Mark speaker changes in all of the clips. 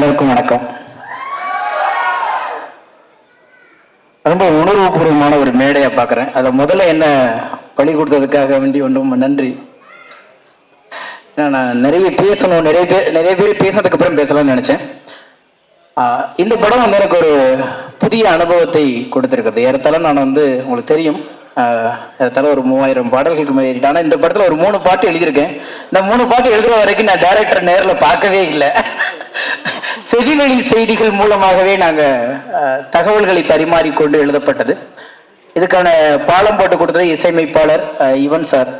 Speaker 1: எல்லாருக்கும் வணக்கம். ரொம்ப உணர்வுபூர்வமான ஒரு மேடையை பார்க்குறேன். அதை முதல்ல என்ன பழி கொடுத்ததுக்காக வேண்டி ஒன்றும் நன்றி. நான் நிறைய பேசணும் நிறைய பேர் நிறைய பேர் பேசினதுக்கு அப்புறம் பேசலாம்னு நினச்சேன். இந்த படம் வந்து எனக்கு ஒரு புதிய அனுபவத்தை கொடுத்துருக்குறது. ஏறத்தாலும் நான் வந்து உங்களுக்கு தெரியும். ஏறத்தால ஒரு மூவாயிரம் பாடல்களுக்கு மேலே ஏறிட்டேன். ஆனால் இந்த படத்தில் ஒரு மூணு பாட்டு எழுதியிருக்கேன். இந்த மூணு பாட்டு எழுதுற வரைக்கும் நான் டேரக்டர் நேரில் பார்க்கவே இல்லை. செவிவழி செய்திகள் மூலமாகவே நாங்கள் தகவல்களை பரிமாறிக்கொண்டு எழுதப்பட்டது. இதுக்கான பாலம் போட்டு கொடுத்தது இசையமைப்பாளர் இவன் யுவன் சார்.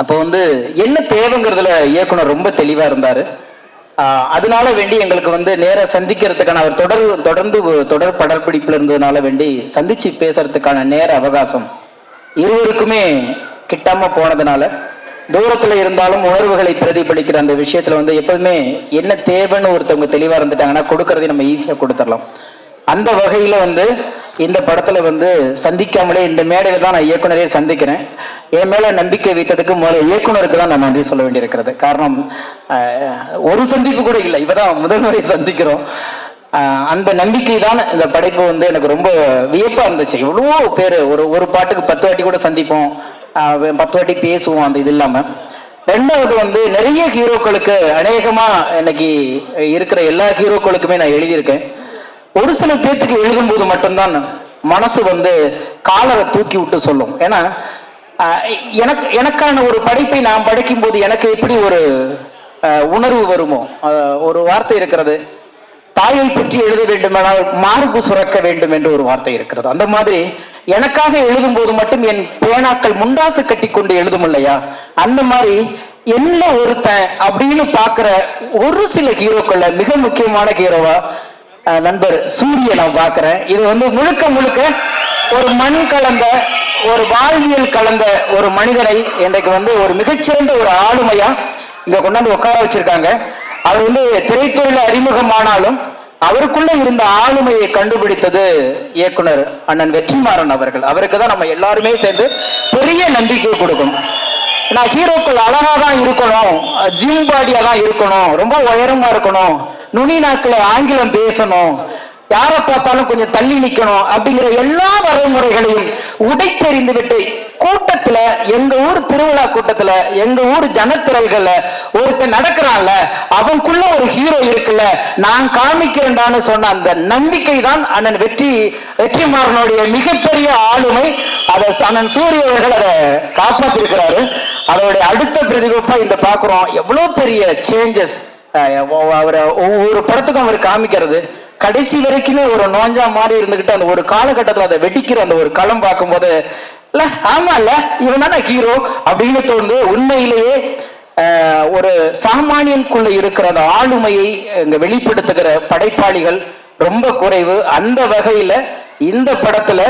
Speaker 1: அப்போ வந்து என்ன தேவைங்கிறதுல இயக்குனர் ரொம்ப தெளிவாக இருந்தார். அதனால வேண்டி எங்களுக்கு வந்து நேராக சந்திக்கிறதுக்கான அவர் தொடர் தொடர்ந்து தொடர் படப்பிடிப்புல இருந்ததுனால வேண்டி சந்திச்சு பேசுறதுக்கான நேர அவகாசம் இருவருக்குமே கிட்டாம போனதுனால தூரத்துல இருந்தாலும் உணர்வுகளை பிரதிபலிக்கிற அந்த விஷயத்துல வந்து எப்போதுமே என்ன தேவைன்னு ஒருத்தவங்க தெளிவா இருந்துட்டாங்கன்னா கொடுக்கறதை நம்ம ஈஸியா கொடுத்துடலாம். அந்த வகையில வந்து இந்த படத்துல வந்து சந்திக்காமலே இந்த மேடையில தான் நான் இயக்குனரே சந்திக்கிறேன். என் மேல நம்பிக்கை வைத்ததுக்கு முதல்ல இயக்குனருக்கு தான் நான் நன்றி சொல்ல வேண்டியிருக்கிறது. காரணம் ஆஹ், ஒரு சந்திப்பு கூட இல்லை. இப்பதான் முதல் முறை சந்திக்கிறோம். ஆஹ், அந்த நம்பிக்கை தான் இந்த படைப்பு வந்து எனக்கு ரொம்ப வியப்பா இருந்துச்சு. எவ்வளவோ பேர் ஒரு ஒரு பாட்டுக்கு பத்து வாட்டி கூட சந்திப்போம். பத்து வாட்டி பேசுவோம் அந்த இது இல்லாமல் ரெண்டாவது வந்து நிறைய ஹீரோக்களுக்கு அநேகமாக இன்னைக்கு இருக்கிற எல்லா ஹீரோக்களுக்குமே நான் எழுதியிருக்கேன். ஒரு சில பேர்த்துக்கு எழுதும்போது மட்டும்தான் மனசு வந்து காலரை தூக்கி விட்டு சொல்லும். ஏன்னா எனக்கு எனக்கான ஒரு படைப்பை நான் படைக்கும் போது எனக்கு எப்படி ஒரு உணர்வு வருமோ? ஒரு வார்த்தை இருக்கிறது. தாயை பற்றி எழுத வேண்டுமானால் மார்பு சுரக்க வேண்டும் என்று ஒரு வார்த்தை இருக்கிறது. அந்த மாதிரி எனக்காக எழுதும் போது மட்டும் என் பேனாக்கள் முண்டாசு கட்டி கொண்டு எழுதும் இல்லையா அந்த மாதிரி என்ன ஒருத்தன் அப்படின்னு பாக்குற ஒரு சில ஹீரோக்கள்ல மிக முக்கியமான ஹீரோவா நண்பர் சூரிய நான் பாக்குறேன் இது வந்து முழுக்க முழுக்க ஒரு மண் கலந்த ஒரு வாழ்வியல் கலந்த ஒரு மனிதனை இன்றைக்கு வந்து ஒரு மிகச்சிறந்த ஒரு ஆளுமையா இங்க கொண்டாந்து உட்கார வச்சிருக்காங்க. அவர் வந்து திரைத்துறையில அறிமுகமானாலும் அவருக்குள்ள இருந்த ஆளுமையை கண்டுபிடித்தது இயக்குனர் அண்ணன் வெற்றிமாறன் அவர்கள். அவருக்கு தான் நம்ம எல்லாருமே சேர்ந்து பெரிய நம்பிக்கை கொடுக்கணும். நான் ஹீரோக்கள் அழகா தான் இருக்கணும் ஜிம் பாடியா தான் இருக்கணும் ரொம்ப உயரமா இருக்கணும் நுனி நாக்கில் ஆங்கிலம் பேசணும் யாரை பார்த்தாலும் கொஞ்சம் தள்ளி நிக்கணும் அப்படிங்கிற எல்லா வரைமுறைகளையும் உடைத்தெறிந்து விட்டு கூட்டத்துல எங்க ஊர் திருவிழா கூட்டத்துல எங்க ஊர் ஜனத்திரல்கள்ல ஒருத்தன் நடக்கிறான்ல அவன் இல்ல நான் காமிக்கிறேன்டான்னு சொன்ன அந்த நம்பிக்கை தான் அண்ணன் வெற்றி வெற்றிமாறனுடைய மிகப்பெரிய ஆளுமை. அதை அண்ணன் சூரியவர்கள் அதை காப்பாத்திருக்கிறாரு. அதோடைய அடுத்த பிரதிபலிப்பா இந்த பாக்குறோம் எவ்வளவு பெரிய சேஞ்சஸ் அவரை ஒவ்வொரு படத்துக்கும் அவர் காமிக்கிறது. கடைசி வரைக்குமே ஒரு நோஞ்சா மாதிரி இருந்துகிட்டு அந்த ஒரு காலகட்டத்துல அதை வெடிக்கிற அந்த ஒரு களம் பார்க்கும்போது இல்ல ஆமா இல்ல இவன் தானே ஹீரோ அப்படின்னு தோணுது. உண்மையிலேயே ஒரு சாமானியனுக்குள்ள இருக்கிற அந்த ஆளுமையை இங்க வெளிப்படுத்துகிற படைப்பாளிகள் ரொம்ப குறைவு. அந்த வகையில இந்த படத்துல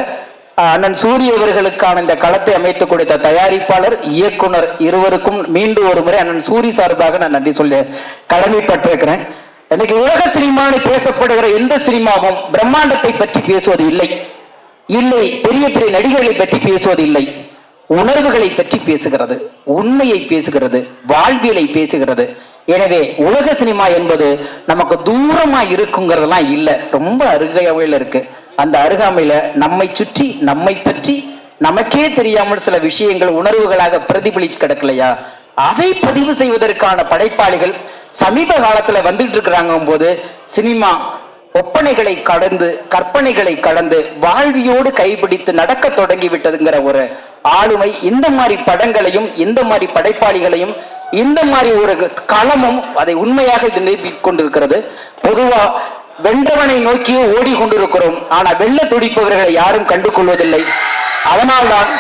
Speaker 1: அண்ணன் சூரிய அவர்களுக்கான இந்த களத்தை அமைத்து கொடுத்த தயாரிப்பாளர் இயக்குனர் இருவருக்கும் மீண்டும் ஒரு முறை அண்ணன் சூரி சார்பாக நான் நன்றி சொல்ல கடமைப்பட்டிருக்கிறேன். இன்னைக்கு உலக சினிமான்னு பேசப்படுகிற எந்த சினிமாவும் பிரம்மாண்டத்தை பற்றி பேசுவது இல்லை. இல்லை பெரிய பெரிய நடிகர்களை பற்றி பேசுவது இல்லை. உணர்வுகளை பற்றி பேசுகிறது. உண்மையை பேசுகிறது வாழ்வியலை பேசுகிறது. எனவே உலக சினிமா என்பது நமக்கு தூரமா இருக்குங்கிறதெல்லாம் இல்லை. ரொம்ப அருகையாவில் இருக்கு. அந்த அருகாமையில நம்மை சுற்றி நம்மை பற்றி நமக்கே தெரியாமல் சில விஷயங்கள் உணர்வுகளாக பிரதிபலிச்சு கிடக்கலையா? அதை பதிவு செய்வதற்கான படைப்பாளிகள் சமீப காலத்துல வந்துட்டு இருக்கிறாங்க போது சினிமா ஒப்பனைகளை கடந்து கற்பனைகளை கடந்து வாழ்வியோடு கைபிடித்து நடக்க தொடங்கி விட்டதுங்கிற ஒரு ஆளுமை இந்த மாதிரி படங்களையும் இந்த மாதிரி படைப்பாளிகளையும் இந்த மாதிரி ஒரு களமும் அதை உண்மையாக இது கொண்டிருக்கிறது. பொதுவா வென்றவனை நோக்கியே ஓடி கொண்டிருக்கிறோம் ஆனா வெள்ள துடிப்பவர்களை யாரும் கண்டு கொள்வதில்லை அதனால்தான்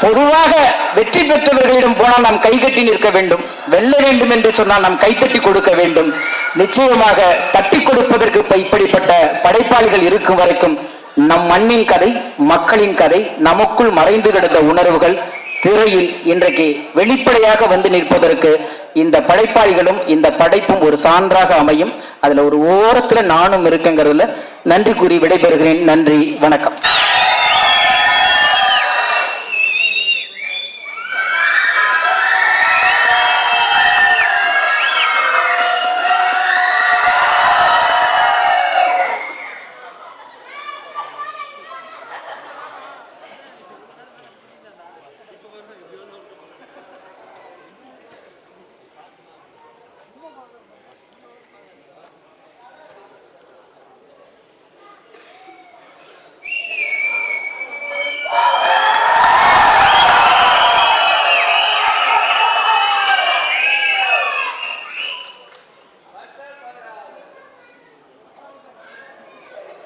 Speaker 1: பொதுவாக வெற்றி பெற்றவர்களிடம் போனால் நாம் கைகட்டி நிற்க வேண்டும். வெல்ல வேண்டும் என்று சொன்னால் நாம் கைத்தட்டி கொடுக்க வேண்டும். நிச்சயமாக தட்டி கொடுப்பதற்கு இப்படிப்பட்ட படைப்பாளிகள் இருக்கும் வரைக்கும் நம் மண்ணின் கதை மக்களின் கதை நமக்குள் மறைந்து கிடந்த உணர்வுகள் திரையில் இன்றைக்கு வெளிப்படையாக வந்து நிற்பதற்கு இந்த படைப்பாளிகளும் இந்த படைப்பும் ஒரு சான்றாக அமையும். அதில் ஒரு ஓரத்தில் நானும் இருக்குங்கிறதுல நன்றி கூறி விடைபெறுகிறேன். நன்றி வணக்கம்.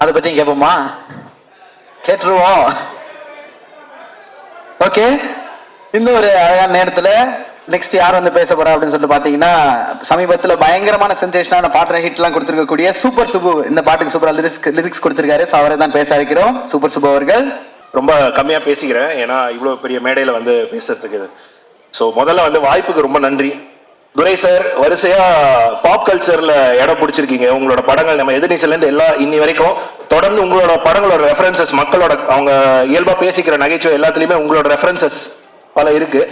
Speaker 1: அதை பத்தியும் கேட்போமா கேட்டுருவோம். ஓகே இன்னும் ஒரு அழகான நேரத்துல நெக்ஸ்ட் யார் வந்து பேச போறா அப்படின்னு சொல்லிட்டு பாத்தீங்கன்னா சமீபத்துல பயங்கரமான சென்சேஷனான பாட்டு ஹிட்லாம் கொடுத்துருக்கக்கூடிய சூப்பர் சுபு இந்த பாட்டுக்கு சூப்பரா லிரிக்ஸ் லிரிக்ஸ் கொடுத்துருக்காரு. ஸோ அவரை தான் பேச இருக்கிறோம் சூப்பர் சுபு அவர்கள்.
Speaker 2: ரொம்ப கம்மியாக பேசிக்கிறேன். ஏன்னா இவ்வளோ பெரிய மேடையில் வந்து பேசுறதுக்கு. ஸோ முதல்ல வந்து வாய்ப்புக்கு ரொம்ப நன்றி. துரை சார் வரிசையா பாப் கல்ச்சர்ல இடம் பிடிச்சிருக்கீங்க. உங்களோட படங்கள் நம்ம எதிர்நீச்சல இருந்து எல்லா இன்னி வரைக்கும் தொடர்ந்து உங்களோட படங்களோட ரெஃபரன்சஸ் மக்களோட அவங்க இயல்பா பேசிக்கிற நகைச்சுவை எல்லாத்துலயுமே உங்களோட ரெஃபரன்சஸ் பல இருக்கு.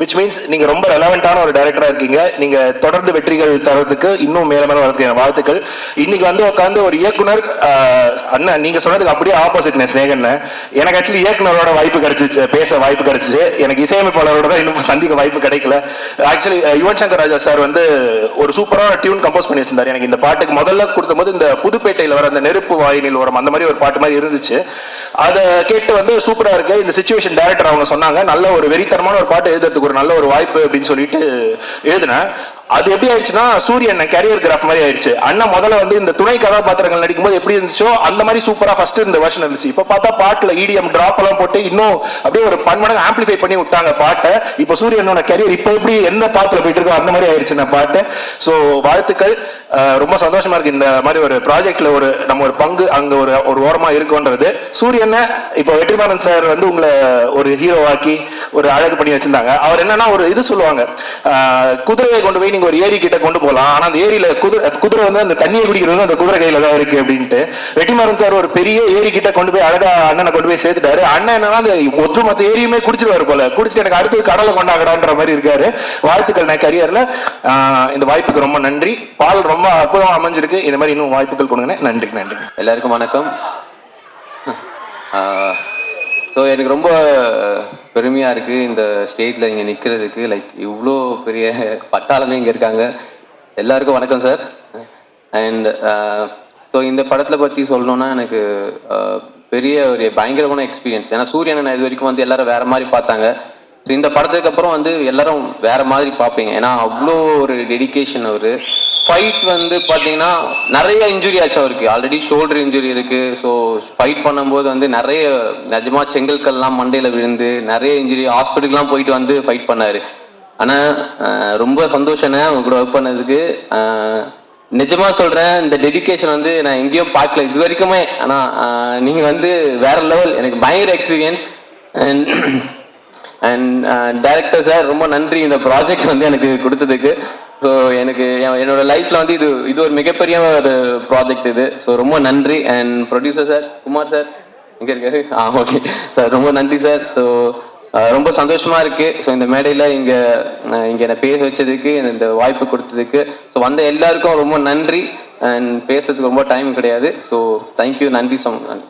Speaker 2: விச் மீன்ஸ் நீங்க ரொம்ப ரெலவெண்டான ஒரு டைரக்டரா இருக்கீங்க. நீங்க தொடர்ந்து வெற்றிகள் தரதுக்கு இன்னும் மேல மேல வரதுக்கு வாழ்த்துக்கள். இன்னைக்கு வந்து உட்காந்து ஒரு இயக்குனர் அண்ணன் நீங்க சொன்னதுக்கு அப்படியே ஆப்போசிட் ஸ்னேகன் எனக்கு ஆக்சுவலி இயக்குனரோட வாய்ப்பு கிடைச்சிச்சு பேச வாய்ப்பு கிடைச்சிச்சு. எனக்கு இசையமைப்பாளரோட தான் இன்னும் சந்திக்க வாய்ப்பு கிடைக்கல. ஆக்சுவலி யுவன் சங்கர் ராஜா சார் வந்து ஒரு சூப்பரான டியூன் கம்போஸ் பண்ணி வச்சிருந்தாரு. எனக்கு இந்த பாட்டுக்கு முதல்ல கொடுத்த போது இந்த புதுப்பேட்டையில் வர அந்த நெருப்பு வாயினில் வரும் அந்த மாதிரி ஒரு பாட்டு மாதிரி இருந்துச்சு. அதை கேட்டு வந்து சூப்பரா இருக்கு. இந்த சுச்சுவேஷன் டைரக்டர் அவங்க சொன்னாங்க. நல்ல ஒரு வெறித்தனமான ஒரு பாட்டு எழுதுறதுக்கு ஒரு நல்ல ஒரு வாய்ப்பு அப்படின்னு சொல்லிட்டு எழுதினேன். அது எப்படி ஆயிடுச்சுன்னா சூரியன் கேரியர் கிராஃப் மாதிரி ஆயிடுச்சு. அண்ணன் முதல்ல வந்து இந்த துணை கதாபாத்திரங்கள் நடிக்கும்போது எப்படி இருந்துச்சோ அந்த மாதிரி சூப்பரா ஃபர்ஸ்ட் இந்த வருஷன் இருந்துச்சு. இப்ப பார்த்தா பாட்டுல இடிஎம் டிராப் எல்லாம் போட்டு இன்னும் அப்படியே ஒரு பன்மடங்கு ஆம்பிளிஃபை பண்ணி விட்டாங்க பாட்டை. இப்போ சூரியனோட கேரியர் இப்போ எப்படி என்ன பாத்துல போயிட்டு இருக்கோ அந்த மாதிரி ஆயிடுச்சு நான் பாட்டு. ஸோ வாழ்த்துக்கள். ரொம்ப சந்தோஷமா இருக்கு. இந்த மாதிரி ஒரு ப்ராஜெக்ட்ல ஒரு நம்ம ஒரு பங்கு அங்க ஒரு ஒரு ஓரமா இருக்குன்றது சூரியனை இப்போ வெற்றிமாறன் சார் வந்து உங்களை ஒரு ஹீரோவாக்கி ஒரு அழகு பண்ணி வச்சிருந்தாங்க. அவர் என்னன்னா ஒரு இது சொல்லுவாங்க. குதிரையை கொண்டு போய் நீங்க ஒரு ஏரி கிட்ட கொண்டு போகலாம் ஆனா அந்த ஏரியில குதிரை குதிரை வந்து அந்த தண்ணியை குடிக்கிறது வந்து அந்த குதிரை கையில தான் இருக்கு அப்படின்ட்டு. வெற்றிமாறன் சார் ஒரு பெரிய ஏரி கிட்ட கொண்டு போய் அழகா அண்ணனை கொண்டு போய் சேர்த்துட்டாரு. அண்ணன் என்னன்னா அந்த ஒட்டுமொத்த ஏரியுமே குடிச்சிருவாரு போல. குடிச்சிட்டு எனக்கு அடுத்து கடலை கொண்டாங்கடான்ற மாதிரி இருக்காரு. வாழ்த்துக்கள் நான் கரியர்ல இந்த வாய்ப்புக்கு ரொம்ப நன்றி. பால் ரொம்ப அற்புதமா அமைஞ்சிருக்கு. இந்த மாதிரி இன்னும் வாய்ப்புகள் கொடுங்க நன்றி நன்றி.
Speaker 3: எல்லாருக்கும் வணக்கம். ஸோ எனக்கு ரொம்ப பெருமையாக இருக்குது இந்த ஸ்டேஜில் இங்கே நிற்கிறதுக்கு லைக் இவ்வளோ பெரிய பட்டாளமே இங்கே இருக்காங்க. எல்லாருக்கும் வணக்கம் சார் அண்ட் ஸோ இந்த படத்தில் பற்றி சொல்லணுன்னா எனக்கு uh, பெரிய ஒரு பயங்கரமான எக்ஸ்பீரியன்ஸ் ஏன்னா சூரியனை நான் இது வரைக்கும் வந்து எல்லாரும் வேறு மாதிரி பார்த்தாங்க. ஸோ இந்த படத்துக்கு அப்புறம் வந்து எல்லாரும் வேறு மாதிரி பார்ப்பீங்க. ஏன்னா அவ்வளோ ஒரு டெடிகேஷன் அவர். ஃபைட் வந்து பார்த்தீங்கன்னா நிறைய இன்ஜுரி ஆச்சு அவருக்கு. ஆல்ரெடி ஷோல்டர் இன்ஜுரி இருக்கு. ஸோ ஃபைட் பண்ணும்போது வந்து நிறைய நிஜமா செங்கல்கள்லாம் மண்டையில் விழுந்து நிறைய இன்ஜுரி ஹாஸ்பிட்டலுக்குலாம் போயிட்டு வந்து ஃபைட் பண்ணாரு. ஆனால் ரொம்ப சந்தோஷம்ண்ணே அவங்க கூட ஒர்க் பண்ணதுக்கு. நிஜமா சொல்றேன் இந்த டெடிகேஷன் வந்து நான் எங்கேயும் பார்க்கல. இது வரைக்குமே. ஆனா நீங்கள் நீங்க வந்து வேற லெவல் எனக்கு பயங்கர experience and and director sir ரொம்ப நன்றி. இந்த ப்ராஜெக்ட் வந்து எனக்கு கொடுத்ததுக்கு. ஸோ எனக்கு என்- என்னோட லைஃப்ல வந்து இது இது ஒரு மிகப்பெரிய ஒரு ப்ராஜெக்ட் இது. ஸோ ரொம்ப நன்றி. And producer sir Kumar sir எங்க இருக்காரு? ஆ ஓகே சார் ரொம்ப நன்றி சார் ஸோ ரொம்ப சந்தோஷமா இருக்கு. ஸோ இந்த மேடையில் இங்க இங்க என்னை பேச வச்சதுக்கு இந்த வாய்ப்பு கொடுத்ததுக்கு. ஸோ வந்த எல்லாருக்கும் ரொம்ப நன்றி. அண்ட் பேசுறதுக்கு ரொம்ப டைம் கிடையாது. ஸோ தேங்க்யூ நன்றி ஸோ நன்றி